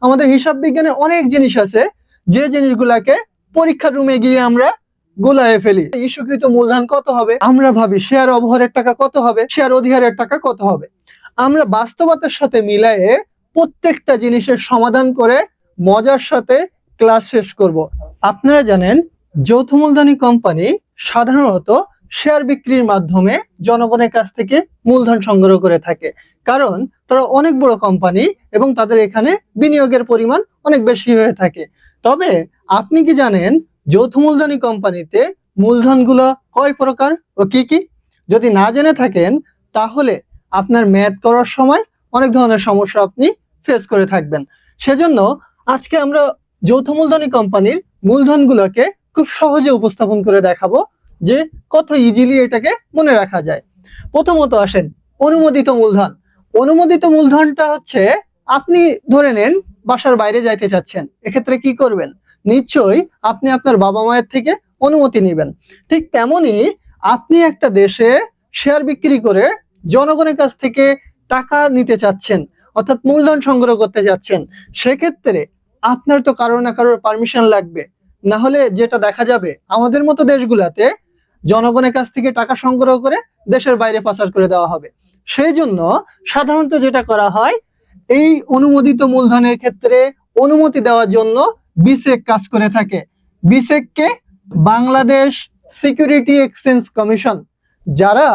আমাদের হিসাব বিজ্ঞানে অনেক জিনিস আছে। যে জিনিসগুলাকে পরীক্ষার রুমে গিয়ে আমরা গোলায় ফেলি। ইস্যুকৃত মূলধন কত হবে? আমরা ভাবি শেয়ার অবহারের টাকা কত হবে? শেয়ার অধিহারের টাকা কত হবে? আমরা বাস্তবতার সাথে মিলায়ে প্রত্যেকটা জিনিসের সমাধান করে মজার সাথে ক্লাস শেষ করব। আপনারা জানেন, যৌথ মূলধনী কোম্পানি সাধারণত শেয়ার বিক্রির মাধ্যমে জনগণের কাছ থেকে মূলধন সংগ্রহ করে থাকে। কারণ তারা অনেক বড় কোম্পানি এবং তাদের এখানে বিনিয়োগের পরিমাণ অনেক বেশি হয়ে থাকে। তবে আপনি কি জানেন যৌথ মূলধনী কোম্পানিতে মূলধনগুলো কয় প্রকার ও কি কি? যদি না জেনে থাকেন, তাহলে আপনার ম্যাথ করার সময় অনেক ধরনের সমস্যা আপনি ফেস করে থাকবেন। সেজন্য আজকে আমরা যৌথ মূলধনী কোম্পানির মূলধনগুলোকে খুব সহজে উপস্থাপন করে দেখাবো। যে কত ইজিলি এটাকে মনে রাখা যায়। প্রথমত আসেন, অনুমোদিত মূলধন। অনুমোদিত মূলধনটা হচ্ছে, আপনি ধরে নেন, বাসার বাইরে যাইতে চাচ্ছেন, এক্ষেত্রে কি করবেন? নিশ্চয়ই আপনি আপনার বাবা মায়ের থেকে অনুমতি নেবেন। ঠিক তেমনি আপনি একটা দেশে শেয়ার বিক্রি করে জনগণের কাছ থেকে টাকা নিতে চাচ্ছেন, অর্থাৎ মূলধন সংগ্রহ করতে যাচ্ছেন সেক্ষেত্রে আপনার তো কারও না কারোর পারমিশন লাগবে। না হলে যেটা দেখা যাবে, আমাদের মতো দেশগুলাতে জনগণের কাছ থেকে টাকা সংগ্রহ করে দেশের বাইরে পাচার করে দেওয়া হবে। সেই জন্য সাধারণত যেটা করা হয়, এই অনুমোদিত মূলধনের ক্ষেত্রে অনুমতি দেওয়ার জন্য বিসেক কাজ করে থাকে। বিসেককে বাংলাদেশ সিকিউরিটি এক্সচেঞ্জ কমিশন, যারা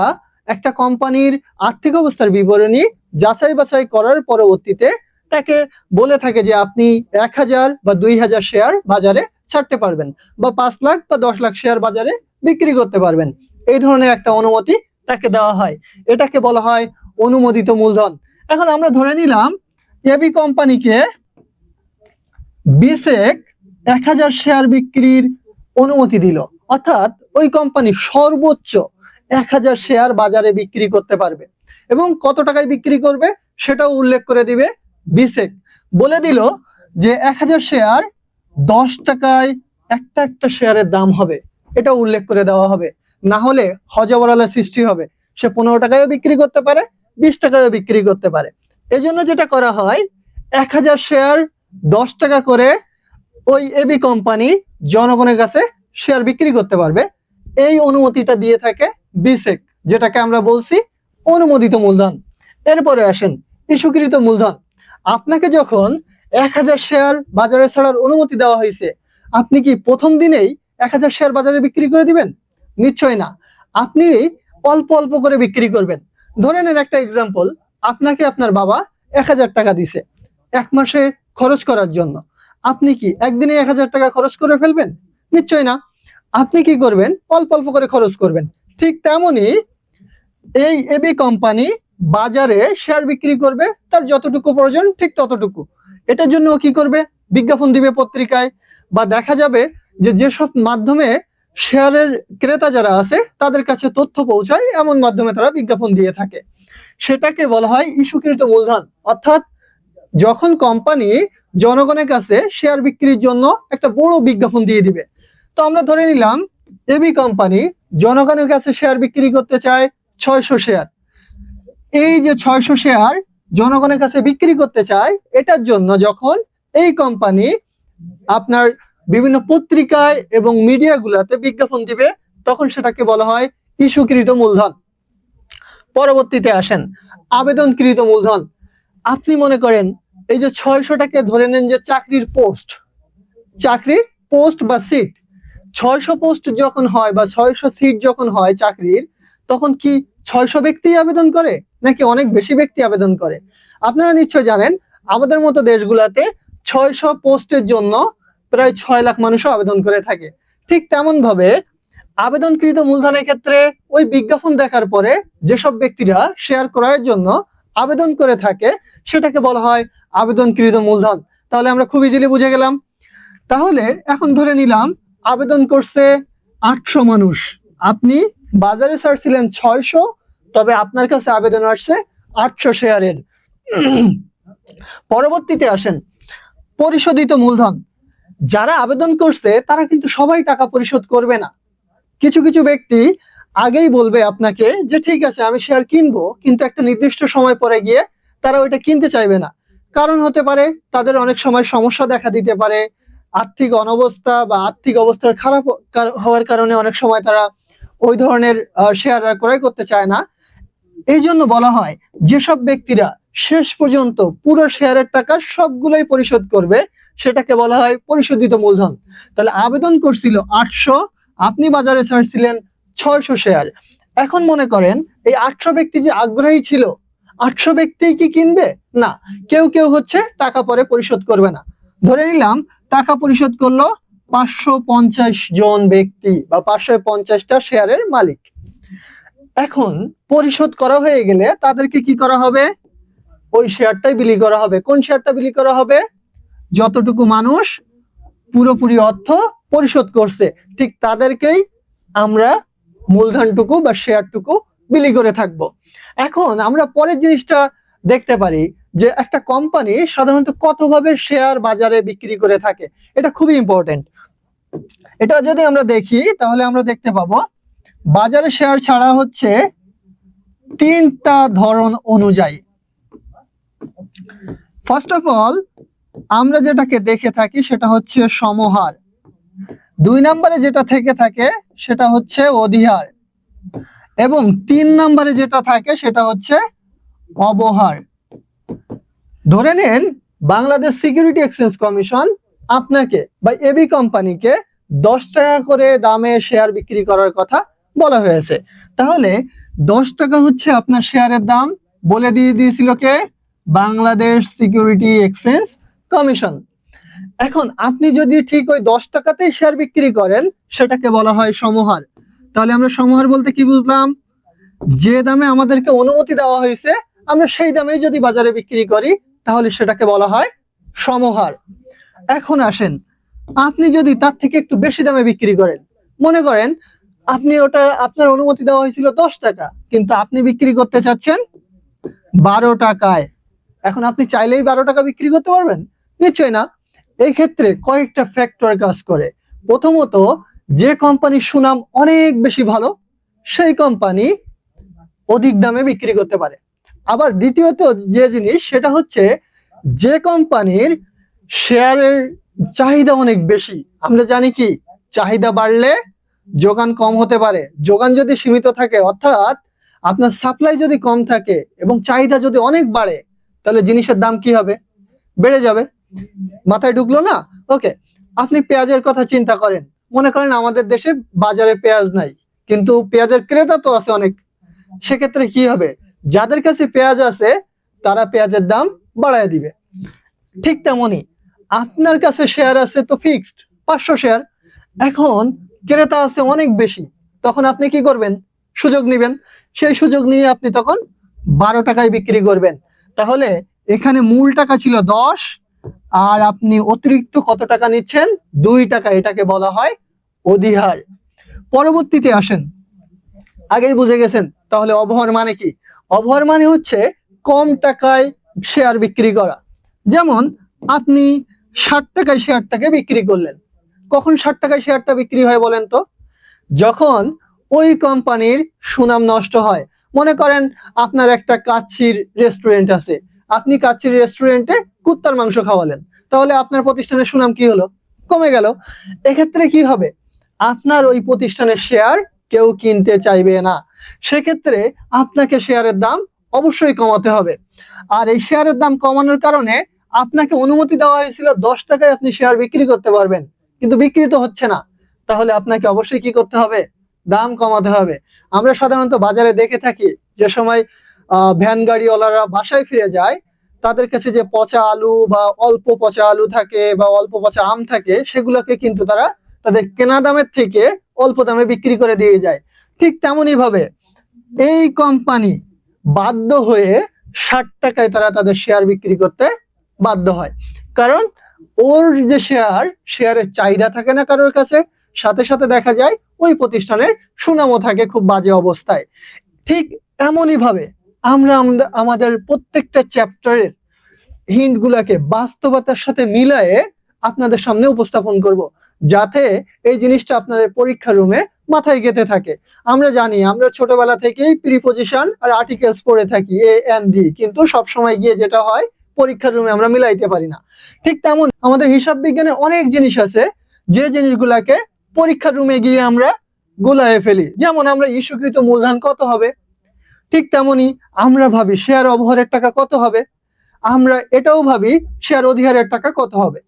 একটা কোম্পানির আর্থিক অবস্থার বিবরণী যাচাই বাছাই করার পরবর্তীতে তাকে বলে থাকে যে আপনি এক হাজার বা দুই হাজার শেয়ার বাজারে ছাড়তে পারবেন বা পাঁচ লাখ বা দশ লাখ শেয়ার বাজারে বিক্রি করতে পারবেন। এই ধরনের একটা অনুমতি তাকে দেওয়া হয়। এটাকে বলা হয় অনুমোদিত মূলধন। এখন আমরা ধরে নিলাম এবি কোম্পানিকে বিসেক এক হাজার শেয়ার বিক্রির অনুমতি দিল। অর্থাৎ ওই কোম্পানি সর্বোচ্চ এক হাজার শেয়ার বাজারে বিক্রি করতে পারবে। এবং কত টাকায় বিক্রি করবে সেটাও উল্লেখ করে দিবে বিসেক। বলে দিল যে এক হাজার শেয়ার দশ টাকায় একটা একটা শেয়ারের দাম হবে। এটা উল্লেখ করে দেওয়া হবে। না হলে হজবরালের সৃষ্টি হবে। সে পনেরো টাকায়ও বিক্রি করতে পারে, বিশ টাকায়ও বিক্রি করতে পারে। এজন্য যেটা করা হয়, এক হাজার শেয়ার দশ টাকা করে ওই এবি কোম্পানি জনগণের কাছে শেয়ার বিক্রি করতে পারবে। এই অনুমতিটা দিয়ে থাকে বিসেক, যেটাকে আমরা বলছি অনুমোদিত মূলধন। এরপরে আসেন ইস্যুকৃত মূলধন। আপনাকে যখন এক হাজার শেয়ার বাজারে ছাড়ার অনুমতি দেওয়া হয়েছে, আপনি কি প্রথম দিনেই এক হাজার শেয়ার বাজারে বিক্রি করে দিবেন? নিশ্চয় না। আপনি অল্প অল্প করে বিক্রি করবেন। ধরে নেন একটা এক্সাম্পল আপনাকে আপনার বাবা এক হাজার টাকা দিছে এক মাসে খরচ করার জন্য। আপনি কি একদিনে এক হাজার টাকা খরচ করে ফেলবেন? নিশ্চয় না। আপনি কি করবেন? অল্প অল্প করে খরচ করবেন। ঠিক তেমনি এই এবি কোম্পানি বাজারে শেয়ার বিক্রি করবে, তার যতটুকু প্রয়োজন ঠিক ততটুকু। এটার জন্য কি করবে? বিজ্ঞাপন দিবে পত্রিকায় বা দেখা যাবে যে যেসব মাধ্যমে শেয়ারের ক্রেতা যারা আছে, তাদের কাছে তথ্য পৌঁছায়, এমন মাধ্যমে তারা বিজ্ঞাপন দিয়ে থাকে। সেটাকে বলা হয় ইস্যুকৃত মূলধন। অর্থাৎ যখন কোম্পানি জনগণের কাছে শেয়ার বিক্রির জন্য একটা বড় বিজ্ঞাপন দিয়ে দিবে। তো আমরা ধরে নিলাম, এবি কোম্পানি জনগণের কাছে শেয়ার বিক্রি করতে চায় ছয়শো শেয়ার। এই যে ছয়শো শেয়ার জনগণের কাছে বিক্রি করতে চায়, এটার জন্য যখন এই কোম্পানি আপনার বিভিন্ন পত্রিকায় এবং মিডিয়াগুলোতে বিজ্ঞাপন দিবে, তখন সেটাকে বলা হয় ইস্যুকৃত মূলধন। পরবর্তীতে আসেন, আবেদনকৃত মূলধন। আপনি মনে করেন, এই যে ছয়শোটাকে ধরে নেন যে চাকরির পোস্ট চাকরির পোস্ট বা সিট ছয়শো পোস্ট যখন হয় বা ছয়শো সিট যখন হয় চাকরির, তখন কি ছয়শো ব্যক্তি আবেদন করে, নাকি অনেক বেশি ব্যক্তি আবেদন করে? আপনারা নিশ্চয় জানেন, আমাদের মতো দেশগুলাতে ছয়শো পোস্টের জন্য প্রায় ছয় লাখ মানুষও আবেদন করে থাকে। ঠিক তেমন ভাবে আবেদনকৃত মূলধনের ক্ষেত্রে ওই বিজ্ঞাপন দেখার পরে যেসব ব্যক্তিরা শেয়ার ক্রয়ের জন্য আবেদন করে থাকে, সেটাকে বলা হয় আবেদনকৃত মূলধন। তাহলে আমরা খুব ইজিলি বুঝে গেলাম। তাহলে এখন ধরে নিলাম আবেদন করছে আটশো মানুষ। আপনি বাজারে ছাড়ছিলেন ছয়শো, তবে আপনার কাছে আবেদন আসছে আটশো শেয়ারের পরবর্তীতে আসেন। পরিশোধিত মূলধন। যারা আবেদন করছে, তারা কিন্তু সবাই টাকা পরিশোধ করবে না। কিছু কিছু ব্যক্তি আগেই বলবে আপনাকে যে, ঠিক আছে, আমি শেয়ার কিনবো। কিন্তু একটা নির্দিষ্ট সময় পরে গিয়ে তারা ওইটা কিনতে চাইবে না। কারণ হতে পারে তাদের অনেক সময় সমস্যা দেখা দিতে পারে। আর্থিক অনবস্থা বা আর্থিক অবস্থার খারাপ হওয়ার কারণে অনেক সময় তারা ওই ধরনের শেয়ার ক্রয় করতে চায় না। এই জন্য বলা হয়, যেসব ব্যক্তিরা শেষ পর্যন্ত পুরো শেয়ারের টাকা সবগুলোই পরিশোধ করবে, সেটাকে বলা হয় পরিশোধিত মূলধন। তাহলে আবেদন করছিল আটশো, আপনি বাজারে ছাড়ছিলেন ছয়শো শেয়ার। এখন মনে করেন, এই আটশো ব্যক্তি যে আগ্রহী ছিল, আটশো ব্যক্তি কি কিনবে? না, কেউ কেউ হচ্ছে টাকা পরে পরিশোধ করবে না। ধরে নিলাম, টাকা পরিশোধ করল পাঁচশো পঞ্চাশ জন ব্যক্তি বা পাঁচশো পঞ্চাশটা শেয়ারের মালিক। এখন পরিশোধ করা হয়ে গেলে তাদেরকে কি করা হবে? ওই শেয়ারটাই বিলি করা হবে। কোন শেয়ারটা বিলি করা হবে? যতটুকু মানুষ পুরোপুরি অর্থ পরিশোধ করছে, ঠিক তাদেরকেই আমরা মূলধনটুকু বা শেয়ারটুকু বিলি করে থাকব। এখন আমরা পরের জিনিসটা দেখতে পারি যে একটা কোম্পানি সাধারণত কতভাবে শেয়ার বাজারে বিক্রি করে থাকে, এটা খুবই ইম্পর্টেন্ট এটা যদি আমরা দেখি, তাহলে আমরা দেখতে পাবো, বাজারে শেয়ার ছাড়া হচ্ছে তিনটা ধরন অনুযায়ী। ফার্স্ট অফ অল আমরা যেটাকে দেখে থাকি সেটা হচ্ছে সমহার। দুই নম্বরে যেটা থেকে থাকে সেটা হচ্ছে অধিহার। এবং তিন নম্বরে যেটা থাকে সেটা হচ্ছে অবহার। ধরে নেন, বাংলাদেশ সিকিউরিটি এক্সচেঞ্জ কমিশন আপনাকে বা এবি কোম্পানিকে দশ টাকা করে দামে শেয়ার বিক্রি করার কথা বলা হয়েছে। তাহলে দশ টাকা হচ্ছে আপনার শেয়ারের দাম। বলে দিয়ে দিয়েছিল কে? Bangladesh security exchange commission. এখন আপনি যদি ঠিক ওই দশ টাকাতেই শেয়ার বিক্রি করেন, সেটাকে বলা হয় সমহার। তাহলে আমরা সমহার বলতে কি বুঝলাম? যে দামে আমাদেরকে অনুমতি দেওয়া হয়েছে, আমরা সেই দামেই যদি বাজারে বিক্রি করি, তাহলে সেটাকে বলা হয় সমহার। এখন আসেন, আপনি যদি তার থেকে একটু বেশি দামে বিক্রি করেন, মনে করেন আপনি ওটা, আপনার অনুমতি দেওয়া হয়েছিল দশ টাকা, কিন্তু আপনি বিক্রি করতে চাচ্ছেন বারো টাকায়। এখন আপনি চাইলেই বারো টাকা বিক্রি করতে পারবেন। নিশ্চয় না? এই ক্ষেত্রে কয়েকটা ফ্যাক্টর কাজ করে। প্রথমত, যে কোম্পানির সুনাম অনেক বেশি ভালো, সেই কোম্পানি অধিক দামে বিক্রি করতে পারে। আবার দ্বিতীয়ত যে জিনিস, সেটা হচ্ছে যে কোম্পানির শেয়ারের চাহিদা অনেক বেশি। আমরা জানি কি? চাহিদা বাড়লে যোগান কম হতে পারে। যোগান যদি সীমিত থাকে, অর্থাৎ আপনার সাপ্লাই যদি কম থাকে এবং চাহিদা যদি অনেক বাড়ে তাহলে জিনিসের দাম কি হবে? বেড়ে যাবে। মাথায় ঢুকলো না? ওকে আপনি পেঁয়াজের কথা চিন্তা করেন। মনে করেন আমাদের দেশে বাজারে পেঁয়াজ নাই। কিন্তু পেঁয়াজের ক্রেতা তো আছে অনেক। সেক্ষেত্রে কি হবে? যাদের কাছে পেঁয়াজ আছে, তারা পেঁয়াজের দাম বাড়ায় দিবে। ঠিক তেমনি আপনার কাছে শেয়ার আছে তো ফিক্সড পাঁচশো শেয়ার এখন ক্রেতা আছে অনেক বেশি। তখন আপনি কি করবেন? সুযোগ নেবেন। সেই সুযোগ নিয়ে আপনি তখন বারো টাকায় বিক্রি করবেন। তাহলে এখানে মূল টাকা ছিল দশ, আর আপনি অতিরিক্ত কত টাকা নিচ্ছেন? দুই টাকা, এটাকে বলা হয় অধিহার। পরবর্তীতে আসেন। আগেই বুঝে গেছেন, তাহলে অবহার মানে কি? অবহার মানে হচ্ছে কম টাকায় শেয়ার বিক্রি করা। যেমন আপনি ষাট টাকায় শেয়ারটাকে বিক্রি করলেন। কখন ষাট টাকায় শেয়ারটা বিক্রি হয় বলেন তো? যখন ওই কোম্পানির সুনাম নষ্ট হয় মনে করেন আপনার একটা কাচ্ছির রেস্টুরেন্ট আছে। আপনি কাচ্ছির রেস্টুরেন্টে কুত্তার মাংস খাওয়ালেন। তাহলে আপনার প্রতিষ্ঠানের সুনাম কি হলো? কমে গেল। এক্ষেত্রে কি হবে? আপনার ওই প্রতিষ্ঠানের শেয়ার কেউ কিনতে চাইবে না। সেক্ষেত্রে আপনাকে শেয়ারের দাম অবশ্যই কমাতে হবে। আর এই শেয়ারের দাম কমানোর কারণে আপনাকে অনুমতি দেওয়া হয়েছিল, দশ টাকায় আপনি শেয়ার বিক্রি করতে পারবেন। কিন্তু বিক্রি তো হচ্ছে না। তাহলে আপনাকে অবশ্যই কি করতে হবে? দাম কমাতে হবে। আমরা সাধারণত বাজারে দেখে থাকি যে সময় ভ্যান গাড়িওয়ালারা বাসায় ফিরে যায়, তাদের কাছে যে পচা আলু বা অল্প পচা আলু থাকে বা অল্প পচা আম থাকে, সেগুলোকে কিন্তু তারা তাদের কেনা দামের থেকে অল্প দামে বিক্রি করে দিয়ে যায়। ঠিক তেমনই ভাবে এই কোম্পানি বাধ্য হয়ে ষাট টাকায় তারা তাদের শেয়ার বিক্রি করতে বাধ্য হয়। কারণ ওর যে শেয়ার শেয়ারের চাহিদা থাকে না কারোর কাছে সাথে সাথে দেখা যায় ওই প্রতিষ্ঠানের সুনামও থাকে খুব বাজে অবস্থায়। ঠিক এমনই ভাবে আমরা আমাদের প্রত্যেকটা চ্যাপ্টারের হিন্ট গুলাকে বাস্তবতার সাথে মিলায়ে আপনাদের সামনে উপস্থাপন করব, যাতে এই জিনিসটা আপনাদের পরীক্ষা রুমে মাথায় গেঁথে থাকে। আমরা জানি, আমরা ছোটবেলা থেকেই প্রিপোজিশন আর আর্টিকেলস পড়ে থাকি এ এন ডি কিন্তু সব সময় গিয়ে যেটা হয়, পরীক্ষার রুমে আমরা মিলাইতে পারি না। ঠিক তেমন আমাদের হিসাব বিজ্ঞানে অনেক জিনিস আছে, যে জিনিসগুলাকে পরীক্ষার রুমে গিয়ে আমরা গোলায় ফেলি। যেমন আমরা ইস্যুকৃত মূলধন কত হবে? ঠিক তেমনি আমরা ভাবি শেয়ার অবহারের টাকা কত হবে? আমরা এটাও ভাবি শেয়ার অধিহারের টাকা কত হবে?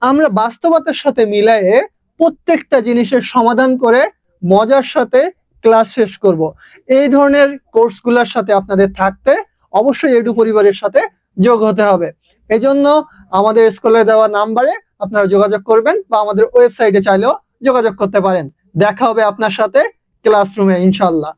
আমরা বাস্তবতার সাথে মিলায়ে প্রত্যেকটা জিনিসের সমাধান করে মজার সাথে ক্লাস শেষ করব। এই ধরনের কোর্সগুলোর সাথে আপনাদের থাকতে অবশ্যই এডু পরিবারের সাথে যোগ হতে হবে। এজন্য আমাদের স্কুলে দেওয়া নাম্বারে আপনারা যোগাযোগ করবেন বা আমাদের ওয়েবসাইটে চাইলেও যোগাযোগ করতে পারেন। দেখা হবে আপনার সাথে ক্লাসরুমে ইনশাল্লাহ